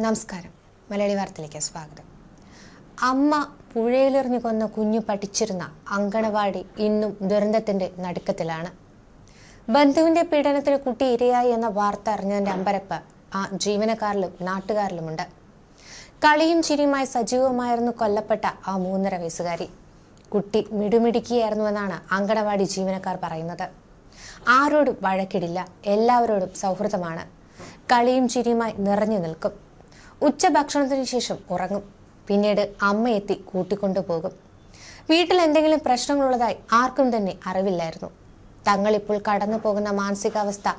നമസ്കാരം. മലയാളി വാർത്തയിലേക്ക് സ്വാഗതം. അമ്മ പുഴയിലെറിഞ്ഞു കൊന്ന കുഞ്ഞു പഠിച്ചിരുന്ന അങ്കണവാടി ഇന്നും ദുരന്തത്തിന്റെ നടുക്കത്തിലാണ്. ബന്ധുവിന്റെ പീഡനത്തിന് കുട്ടി ഇരയായി എന്ന വാർത്ത അറിഞ്ഞതിന്റെ അമ്പരപ്പ് ആ ജീവനക്കാരിലും നാട്ടുകാരിലുമുണ്ട്. കളിയും ചിരിയുമായി സജീവമായിരുന്നു കൊല്ലപ്പെട്ട ആ മൂന്നര വയസ്സുകാരി. കുട്ടി മിടുമിടുക്കിയായിരുന്നുവെന്നാണ് അങ്കണവാടി ജീവനക്കാർ പറയുന്നത്. ആരോടും വഴക്കിടില്ല എല്ലാവരോടും സൗഹൃദമാണ്. കളിയും ചിരിയുമായി നിറഞ്ഞു നിൽക്കും. ഉച്ചഭക്ഷണത്തിന് ശേഷം ഉറങ്ങും. പിന്നീട് അമ്മ എത്തി കൂട്ടിക്കൊണ്ടുപോകും വീട്ടിൽ എന്തെങ്കിലും പ്രശ്നങ്ങളുള്ളതായി ആർക്കും തന്നെ അറിവില്ലായിരുന്നു. തങ്ങളിപ്പോൾ കടന്നു പോകുന്ന മാനസികാവസ്ഥ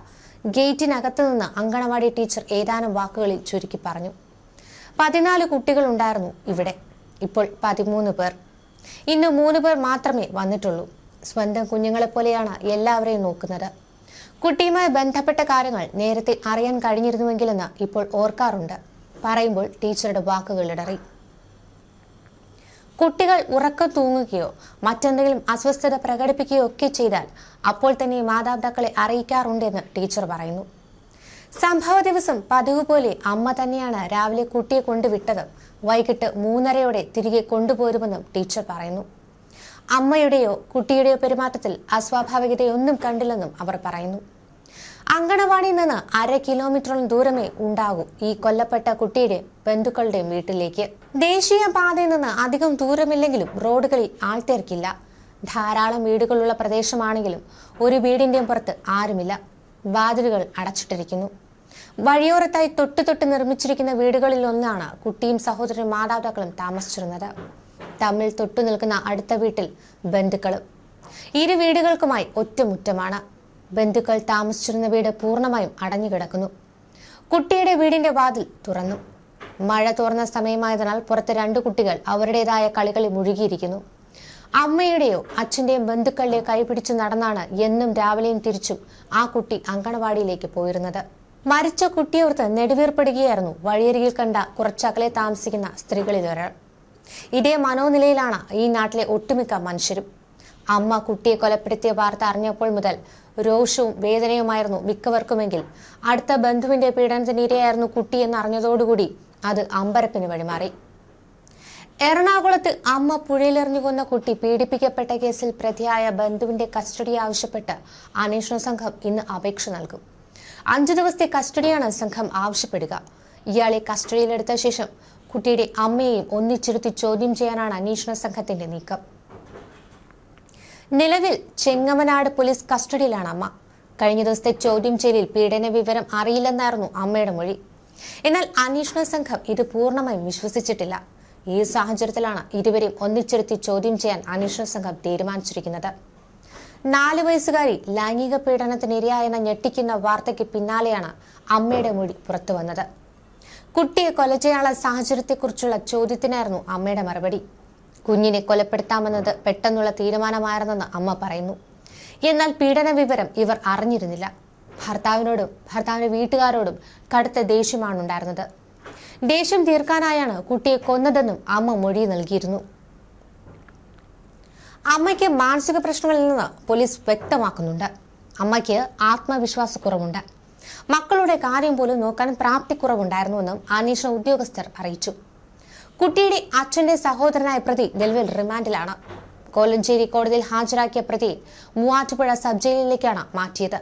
ഗേറ്റിനകത്തു നിന്ന് അങ്കണവാടി ടീച്ചർ ഏതാനും വാക്കുകളിൽ ചുരുക്കി പറഞ്ഞു. പതിനാല് കുട്ടികളുണ്ടായിരുന്നു ഇവിടെ. ഇപ്പോൾ പതിമൂന്ന് പേർ. ഇന്ന് മൂന്ന് പേർ മാത്രമേ വന്നിട്ടുള്ളൂ. സ്വന്തം കുഞ്ഞുങ്ങളെപ്പോലെയാണ് എല്ലാവരെയും നോക്കുന്നത്. കുട്ടിയുമായി ബന്ധപ്പെട്ട കാര്യങ്ങൾ നേരത്തെ അറിയാൻ കഴിഞ്ഞിരുന്നുവെങ്കിലെന്ന് ഇപ്പോൾ ഓർക്കാറുണ്ട്. പറയുമ്പോൾ ടീച്ചറുടെ വാക്കുകളിടറി കുട്ടികൾ ഉറക്കം തൂങ്ങുകയോ മറ്റെന്തെങ്കിലും അസ്വസ്ഥത പ്രകടിപ്പിക്കുകയോ ഒക്കെ ചെയ്താൽ അപ്പോൾ തന്നെ മാതാപിതാക്കളെ അറിയിക്കാറുണ്ടെന്ന് ടീച്ചർ പറയുന്നു. സംഭവ ദിവസം പതിവ് പോലെ അമ്മ തന്നെയാണ് രാവിലെ കുട്ടിയെ കൊണ്ടുവിട്ടത്. വൈകിട്ട് മൂന്നരയോടെ തിരികെ കൊണ്ടുപോരുമെന്നും ടീച്ചർ പറയുന്നു. അമ്മയുടെയോ കുട്ടിയുടെയോ പെരുമാറ്റത്തിൽ അസ്വാഭാവികതയൊന്നും കണ്ടില്ലെന്നും അവർ പറയുന്നു. അങ്കണവാടിയിൽ നിന്ന് അര കിലോമീറ്ററോളം ദൂരമേ ഉണ്ടാകൂ ഈ കൊല്ലപ്പെട്ട കുട്ടിയുടെ ബന്ധുക്കളുടെയും വീട്ടിലേക്ക്. ദേശീയ പാതയിൽ നിന്ന് അധികം ദൂരമില്ലെങ്കിലും റോഡുകളിൽ ആൾത്തിരക്കില്ല. ധാരാളം വീടുകളുള്ള പ്രദേശമാണെങ്കിലും ഒരു വീടിന്റെയും പുറത്ത് ആരുമില്ല. വാതിലുകൾ അടച്ചിട്ടിരിക്കുന്നു. വഴിയോരത്തായി തൊട്ടു തൊട്ട് നിർമ്മിച്ചിരിക്കുന്ന വീടുകളിൽ ഒന്നാണ് കുട്ടിയും സഹോദരനും മാതാപിതാക്കളും താമസിച്ചിരുന്നത്. തമ്മിൽ തൊട്ടു നിൽക്കുന്ന അടുത്ത വീട്ടിൽ ബന്ധുക്കളും. ഇരു വീടുകൾക്കുമായി ഒറ്റമുറ്റമാണ്. ബന്ധുക്കൾ താമസിച്ചിരുന്ന വീട് പൂർണമായും അടഞ്ഞുകിടക്കുന്നു. കുട്ടിയുടെ വീടിന്റെ വാതിൽ തുറന്നു. മഴ തുറന്ന സമയമായതിനാൽ പുറത്ത് രണ്ട് കുട്ടികൾ അവരുടേതായ കളികളിൽ മുഴുകിയിരിക്കുന്നു. അമ്മയുടെയോ അച്ഛന്റെയും ബന്ധുക്കളുടെയോ കൈപിടിച്ചു നടന്നാണ് എന്നും രാവിലെയും തിരിച്ചും ആ കുട്ടി അങ്കണവാടിയിലേക്ക് പോയിരുന്നത്. മരിച്ച കുട്ടിയോർത്ത് നെടുവീർപ്പെടുകയായിരുന്നു വഴിയരികിൽ കണ്ട കുറച്ചകലെ താമസിക്കുന്ന സ്ത്രീകളിൽ ഒരാൾ. ഇതേ മനോനിലയിലാണ് ഈ നാട്ടിലെ ഒട്ടുമിക്ക മനുഷ്യരും. അമ്മ കുട്ടിയെ കൊലപ്പെടുത്തിയ വാർത്ത അറിഞ്ഞപ്പോൾ മുതൽ രോഷവും വേദനയുമായിരുന്നു മിക്കവർക്കുമെങ്കിൽ. അടുത്ത ബന്ധുവിന്റെ പീഡനത്തിന് ഇരയായിരുന്നു കുട്ടി എന്ന് അറിഞ്ഞതോടുകൂടി അത് അമ്പരപ്പിന് വഴിമാറി. എറണാകുളത്ത് അമ്മ പുഴയിലെറിഞ്ഞു കൊന്ന കുട്ടി പീഡിപ്പിക്കപ്പെട്ട കേസിൽ പ്രതിയായ ബന്ധുവിന്റെ കസ്റ്റഡി ആവശ്യപ്പെട്ട് അന്വേഷണ സംഘം ഇന്ന് അപേക്ഷ നൽകും. അഞ്ചു ദിവസത്തെ കസ്റ്റഡിയാണ് സംഘം ആവശ്യപ്പെടുക. ഇയാളെ കസ്റ്റഡിയിലെടുത്ത ശേഷം കുട്ടിയുടെ അമ്മയെയും ഒന്നിച്ചിരുത്തി ചോദ്യം ചെയ്യാനാണ് അന്വേഷണ സംഘത്തിന്റെ നീക്കം. നിലവിൽ ചെങ്ങമനാട് പോലീസ് കസ്റ്റഡിയിലാണ് അമ്മ. കഴിഞ്ഞ ദിവസത്തെ ചോദ്യം ചെയ്യലിൽ പീഡന വിവരം അറിയില്ലെന്നായിരുന്നു അമ്മയുടെ മൊഴി. എന്നാൽ അന്വേഷണ സംഘം ഇത് പൂർണമായും വിശ്വസിച്ചിട്ടില്ല. ഈ സാഹചര്യത്തിലാണ് ഇരുവരെയും ഒന്നിച്ചിരുത്തി ചോദ്യം ചെയ്യാൻ അന്വേഷണ സംഘം തീരുമാനിച്ചിരിക്കുന്നത്. നാല് വയസ്സുകാരി ലൈംഗിക പീഡനത്തിനിരയായെന്ന ഞെട്ടിക്കുന്ന വാർത്തയ്ക്ക് പിന്നാലെയാണ് അമ്മയുടെ മൊഴി പുറത്തുവന്നത്. കുട്ടിയെ കൊല ചെയ്യാനുള്ള സാഹചര്യത്തെക്കുറിച്ചുള്ള ചോദ്യത്തിനായിരുന്നു അമ്മയുടെ മറുപടി. കുഞ്ഞിനെ കൊലപ്പെടുത്താമെന്നത് പെട്ടെന്നുള്ള തീരുമാനമായിരുന്നെന്ന് അമ്മ പറയുന്നു. എന്നാൽ പീഡന വിവരം ഇവർ അറിഞ്ഞിരുന്നില്ല. ഭർത്താവിനോടും ഭർത്താവിന്റെ വീട്ടുകാരോടും കടുത്ത ദേഷ്യമാണ് ഉണ്ടായിരുന്നത്. ദേഷ്യം തീർക്കാനായാണ് കുട്ടിയെ കൊന്നതെന്നും അമ്മ മൊഴി നൽകിയിരുന്നു. അമ്മയ്ക്ക് മാനസിക പ്രശ്നങ്ങളിൽ നിന്ന് പോലീസ് വ്യക്തമാക്കുന്നുണ്ട്. അമ്മയ്ക്ക് ആത്മവിശ്വാസക്കുറവുണ്ട്. മക്കളുടെ കാര്യം പോലും നോക്കാൻ പ്രാപ്തിക്കുറവുണ്ടായിരുന്നുവെന്നും അന്വേഷണ ഉദ്യോഗസ്ഥർ അറിയിച്ചു. കുട്ടിയുടെ അച്ഛന്റെ സഹോദരനായ പ്രതി നിലവിൽ റിമാൻഡിലാണ്. കോലഞ്ചേരി കോടതിയിൽ ഹാജരാക്കിയ പ്രതി മൂവാറ്റുപുഴ സബ് ജയിലിലേക്കാണ് മാറ്റിയത്.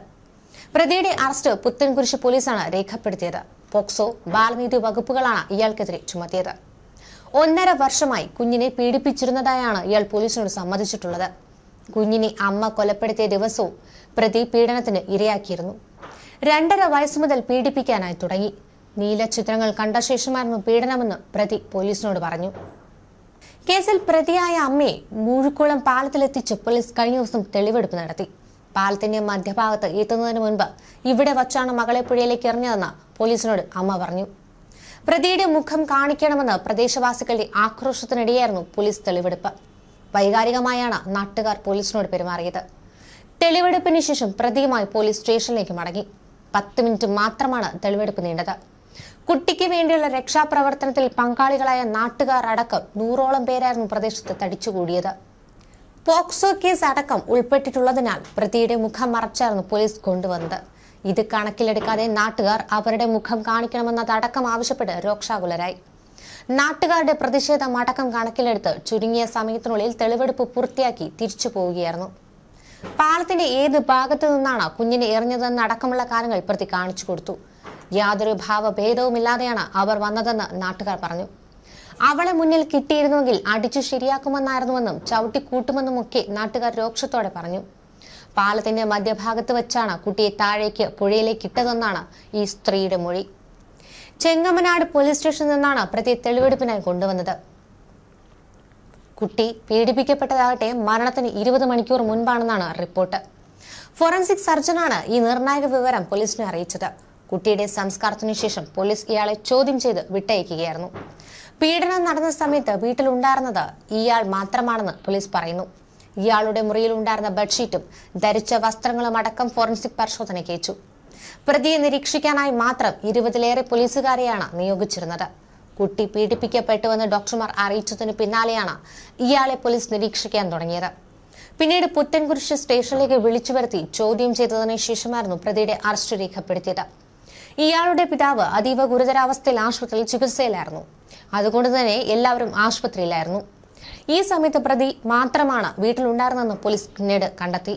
പ്രതിയുടെ അറസ്റ്റ് പുത്തൻകുരിശ് പോലീസാണ് രേഖപ്പെടുത്തിയത്. പോക്സോ ബാലനീതി വകുപ്പുകളാണ് ഇയാൾക്കെതിരെ ചുമത്തിയത്. ഒന്നര വർഷമായി കുഞ്ഞിനെ പീഡിപ്പിച്ചിരുന്നതായാണ് ഇയാൾ പോലീസിനോട് സമ്മതിച്ചിട്ടുള്ളത്. കുഞ്ഞിനെ അമ്മ കൊലപ്പെടുത്തിയ ദിവസവും പ്രതി പീഡനത്തിന് ഇരയാക്കിയിരുന്നു. രണ്ടര വയസ്സു മുതൽ പീഡിപ്പിക്കാനായി തുടങ്ങി. നീല ചിത്രങ്ങൾ കണ്ട ശേഷമായിരുന്നു പീഡനമെന്ന് പ്രതി പോലീസിനോട് പറഞ്ഞു. കേസിൽ പ്രതിയായ അമ്മയെ മൂഴിക്കുളം പാലത്തിലെത്തിച്ച് പോലീസ് കഴിഞ്ഞ ദിവസം തെളിവെടുപ്പ് നടത്തി. പാലത്തിന്റെ മധ്യഭാഗത്ത് എത്തുന്നതിന് മുൻപ് ഇവിടെ വച്ചാണ് മകളെ പുഴയിലേക്ക് എറിഞ്ഞതെന്ന് പോലീസിനോട് അമ്മ പറഞ്ഞു. പ്രതിയുടെ മുഖം കാണിക്കണമെന്ന് പ്രദേശവാസികളുടെ ആക്രോശത്തിനിടെയായിരുന്നു പോലീസ് തെളിവെടുപ്പ്. വൈകാരികമായാണ് നാട്ടുകാർ പോലീസിനോട് പെരുമാറിയത്. തെളിവെടുപ്പിന് ശേഷം പ്രതിയുമായി പോലീസ് സ്റ്റേഷനിലേക്ക് മടങ്ങി. പത്ത് മിനിറ്റ് മാത്രമാണ് തെളിവെടുപ്പ് നീണ്ടത്. കുട്ടിക്ക് വേണ്ടിയുള്ള രക്ഷാപ്രവർത്തനത്തിൽ പങ്കാളികളായ നാട്ടുകാർ അടക്കം നൂറോളം പേരായിരുന്നു പ്രദേശത്ത് തടിച്ചുകൂടിയത്. പോക്സോ കേസ് അടക്കം ഉൾപ്പെട്ടിട്ടുള്ളതിനാൽ പ്രതിയുടെ മുഖം മറച്ചായിരുന്നു പോലീസ് കൊണ്ടുവന്നത്. ഇത് കണക്കിലെടുക്കാതെ നാട്ടുകാർ അവരുടെ മുഖം കാണിക്കണമെന്നതടക്കം ആവശ്യപ്പെട്ട് രോക്ഷാകുലരായി. നാട്ടുകാരുടെ പ്രതിഷേധം അടക്കം കണക്കിലെടുത്ത് ചുരുങ്ങിയ സമയത്തിനുള്ളിൽ തെളിവെടുപ്പ് പൂർത്തിയാക്കി തിരിച്ചു പോവുകയായിരുന്നു. പാലത്തിന്റെ ഏത് ഭാഗത്തു നിന്നാണ് കുഞ്ഞിനെ എറിഞ്ഞതെന്ന് അടക്കമുള്ള കാര്യങ്ങൾ പ്രതി കാണിച്ചു കൊടുത്തു. യാതൊരു ഭാവഭേദവുമില്ലാതെയാണ് അവർ വന്നതെന്ന് നാട്ടുകാർ പറഞ്ഞു. അവളെ മുന്നിൽ കിട്ടിയിരുന്നുവെങ്കിൽ അടിച്ചു ശരിയാക്കുമെന്നായിരുന്നുവെന്നും ചവിട്ടിക്കൂട്ടുമെന്നുമൊക്കെ നാട്ടുകാർ രോക്ഷത്തോടെ പറഞ്ഞു. പാലത്തിന്റെ മധ്യഭാഗത്ത് വെച്ചാണ് കുട്ടിയെ താഴേക്ക് പുഴയിലേക്ക് ഇട്ടതെന്നാണ് ഈ സ്ത്രീയുടെ മൊഴി. ചെങ്ങമനാട് പോലീസ് സ്റ്റേഷനിൽ നിന്നാണ് പ്രതി തെളിവെടുപ്പിനായി കൊണ്ടുവന്നത്. കുട്ടി പീഡിപ്പിക്കപ്പെട്ടതാകട്ടെ മരണത്തിന് ഇരുപത് മണിക്കൂർ മുൻപാണെന്നാണ് റിപ്പോർട്ട്. ഫോറൻസിക് സർജനാണ് ഈ നിർണായക വിവരം പോലീസിനെ അറിയിച്ചത്. കുട്ടിയുടെ സംസ്കാരത്തിനു ശേഷം പോലീസ് ഇയാളെ ചോദ്യം ചെയ്ത് വിട്ടയക്കുകയായിരുന്നു. പീഡനം നടന്ന സമയത്ത് വീട്ടിലുണ്ടായിരുന്നത് ഇയാൾ മാത്രമാണെന്ന് പോലീസ് പറയുന്നു. ഇയാളുടെ മുറിയിൽ ഉണ്ടായിരുന്ന ബെഡ്ഷീറ്റും ധരിച്ച വസ്ത്രങ്ങളും അടക്കം ഫോറൻസിക് പരിശോധനയ്ക്ക് അയച്ചു പ്രതിയെ നിരീക്ഷിക്കാനായി മാത്രം ഇരുപതിലേറെ പോലീസുകാരെയാണ് നിയോഗിച്ചിരുന്നത്. കുട്ടി പീഡിപ്പിക്കപ്പെട്ടുവെന്ന് ഡോക്ടർമാർ അറിയിച്ചതിന് പിന്നാലെയാണ് ഇയാളെ പോലീസ് നിരീക്ഷിക്കാൻ തുടങ്ങിയത്. പിന്നീട് പുത്തൻകുരിശ് സ്റ്റേഷനിലേക്ക് വിളിച്ചു വരുത്തി ചോദ്യം ചെയ്തതിനു ശേഷമായിരുന്നു പ്രതിയുടെ അറസ്റ്റ് രേഖപ്പെടുത്തിയത്. ഇയാളുടെ പിതാവ് അതീവ ഗുരുതരാവസ്ഥയിൽ ആശുപത്രിയിൽ ചികിത്സയിലായിരുന്നു. അതുകൊണ്ട് തന്നെ എല്ലാവരും ആശുപത്രിയിലായിരുന്നു. ഈ സമയത്ത് പ്രതി മാത്രമാണ് വീട്ടിലുണ്ടായിരുന്നെന്ന് പോലീസ് പിന്നീട് കണ്ടെത്തി.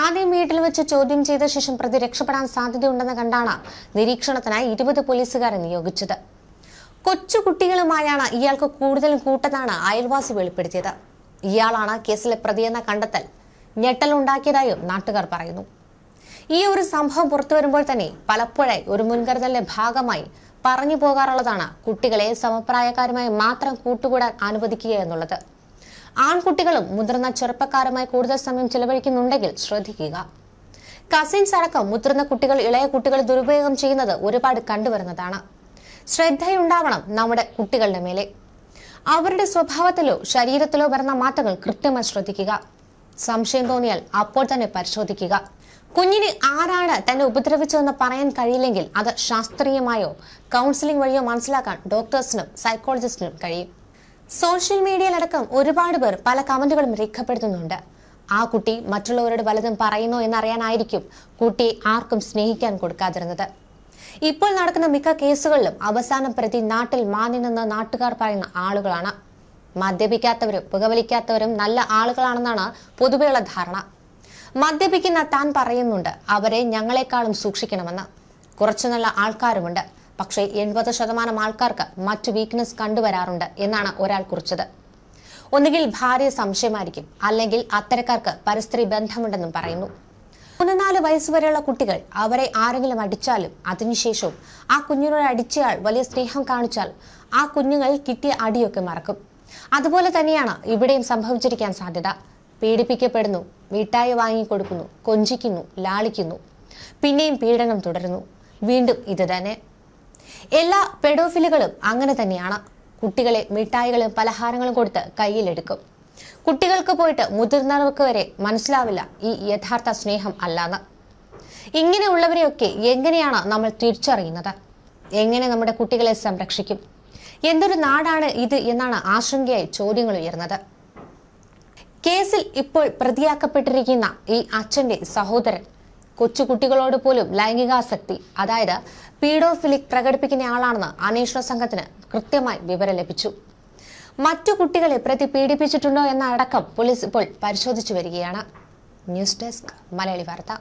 ആദ്യം വീട്ടിൽ വെച്ച് ചോദ്യം ചെയ്ത ശേഷം പ്രതി രക്ഷപ്പെടാൻ സാധ്യതയുണ്ടെന്ന് കണ്ടാണ് നിരീക്ഷണത്തിനായി ഇരുപത് പോലീസുകാരെ നിയോഗിച്ചത്. കൊച്ചു കുട്ടികളുമായാണ് ഇയാൾക്ക് കൂടുതലും കൂട്ടതാണ് അയൽവാസി വെളിപ്പെടുത്തിയത്. ഇയാളാണ് കേസിലെ പ്രതിയെന്ന കണ്ടെത്തൽ ഞെട്ടലുണ്ടാക്കിയതായും നാട്ടുകാർ പറയുന്നു. ഈ ഒരു സംഭവം പുറത്തു വരുമ്പോൾ തന്നെ പലപ്പോഴായി ഒരു മുൻകരുതലിന്റെ ഭാഗമായി പറഞ്ഞു പോകാറുള്ളതാണ് കുട്ടികളെ സമപ്രായക്കാരുമായി മാത്രം കൂട്ടുകൂടാൻ അനുവദിക്കുക എന്നുള്ളത്. ആൺകുട്ടികളും മുതിർന്ന ചെറുപ്പക്കാരുമായി കൂടുതൽ സമയം ചെലവഴിക്കുന്നുണ്ടെങ്കിൽ ശ്രദ്ധിക്കുക. കസിൻസ് അടക്കം മുതിർന്ന കുട്ടികൾ ഇളയ കുട്ടികൾ ദുരുപയോഗം ചെയ്യുന്നത് ഒരുപാട് കണ്ടുവരുന്നതാണ്. ശ്രദ്ധയുണ്ടാവണം നമ്മുടെ കുട്ടികളുടെ മേലെ. അവരുടെ സ്വഭാവത്തിലോ ശരീരത്തിലോ വരുന്ന മാറ്റങ്ങൾ കൃത്യമായി ശ്രദ്ധിക്കുക. സംശയം തോന്നിയാൽ അപ്പോൾ തന്നെ പരിശോധിക്കുക. കുഞ്ഞിനെ ആരാണ് തന്നെ ഉപദ്രവിച്ചതെന്ന് പറയാൻ കഴിയില്ലെങ്കിൽ അത് ശാസ്ത്രീയമായോ കൗൺസിലിംഗ് വഴിയോ മനസ്സിലാക്കാൻ ഡോക്ടേഴ്സിനും സൈക്കോളജിസ്റ്റിനും കഴിയും. സോഷ്യൽ മീഡിയയിലടക്കം ഒരുപാട് പേർ പല കമന്റുകളും രേഖപ്പെടുത്തുന്നുണ്ട്. ആ കുട്ടി മറ്റുള്ളവരോട് വലതും പറയുന്നോ എന്നറിയാനായിരിക്കും കുട്ടിയെ ആർക്കും സ്നേഹിക്കാൻ കൊടുക്കാതിരുന്നത്. ഇപ്പോൾ നടക്കുന്ന മിക്ക കേസുകളിലും അവസാനം പ്രതി നാട്ടിൽ മാന്യനെന്ന് നാട്ടുകാർ പറയുന്ന ആളുകളാണ്. മദ്യപിക്കാത്തവരും പുകവലിക്കാത്തവരും നല്ല ആളുകളാണെന്നാണ് പൊതുവെയുള്ള ധാരണ. മദ്യപിക്കുന്ന താൻ പറയുന്നുണ്ട് അവരെ ഞങ്ങളെക്കാളും സൂക്ഷിക്കണമെന്ന്. കുറച്ചു നല്ല ആൾക്കാരുമുണ്ട്. പക്ഷേ എൺപത് ശതമാനം ആൾക്കാർക്ക് മറ്റു വീക്ക്നെസ് കണ്ടുവരാറുണ്ട് എന്നാണ് ഒരാൾ കുറിച്ചത്. ഒന്നുകിൽ ഭാര്യ സംശയമായിരിക്കും അല്ലെങ്കിൽ അത്തരക്കാർക്ക് പരിസ്ഥിതി ബന്ധമുണ്ടെന്നും പറയുന്നു. മൂന്ന് നാല് വയസ്സ് വരെയുള്ള കുട്ടികൾ അവരെ ആരെങ്കിലും അടിച്ചാലും അതിനുശേഷവും ആ കുഞ്ഞിനോട് അടിച്ചയാൾ വലിയ സ്നേഹം കാണിച്ചാൽ ആ കുഞ്ഞുങ്ങൾ കിട്ടിയ അടിയൊക്കെ മറക്കും. അതുപോലെ തന്നെയാണ് ഇവിടെയും സംഭവിച്ചിരിക്കാൻ സാധ്യത. പീഡിപ്പിക്കപ്പെടുന്നു മിഠായി വാങ്ങിക്കൊടുക്കുന്നു കൊഞ്ചിക്കുന്നു ലാളിക്കുന്നു. പിന്നെയും പീഡനം തുടരുന്നു. വീണ്ടും ഇത് തന്നെ. എല്ലാ പെഡോഫിലുകളും അങ്ങനെ തന്നെയാണ്. കുട്ടികളെ മിഠായികളും പലഹാരങ്ങളും കൊടുത്ത് കയ്യിലെടുക്കും. കുട്ടികൾക്ക് പോയിട്ട് മുതിർന്നവർക്ക് വരെ മനസ്സിലാവില്ല ഈ യഥാർത്ഥ സ്നേഹം അല്ലാന്ന്. ഇങ്ങനെയുള്ളവരെയൊക്കെ എങ്ങനെയാണ് നമ്മൾ തിരിച്ചറിയുന്നത്? എങ്ങനെ നമ്മുടെ കുട്ടികളെ സംരക്ഷിക്കും? എന്തൊരു നാടാണ് ഇത് എന്നാണ് ആശങ്കയായി ചോദ്യങ്ങൾ ഉയർന്നത്. കേസിൽ ഇപ്പോൾ പ്രതിയാക്കപ്പെട്ടിരിക്കുന്ന ഈ അച്ഛന്റെ സഹോദരൻ. കൊച്ചുകുട്ടികളോട് പോലും ലൈംഗികാസക്തി അതായത് പീഡോഫിലിക് പ്രകടിപ്പിക്കുന്ന ആളാണെന്ന് അന്വേഷണ സംഘത്തിന് കൃത്യമായി വിവരം ലഭിച്ചു. മറ്റു കുട്ടികളെ പ്രതി പീഡിപ്പിച്ചിട്ടുണ്ടോ എന്ന അടക്കം പോലീസ് ഇപ്പോൾ പരിശോധിച്ചു വരികയാണ്. ന്യൂസ് ഡെസ്ക് മലയാളി വാർത്ത.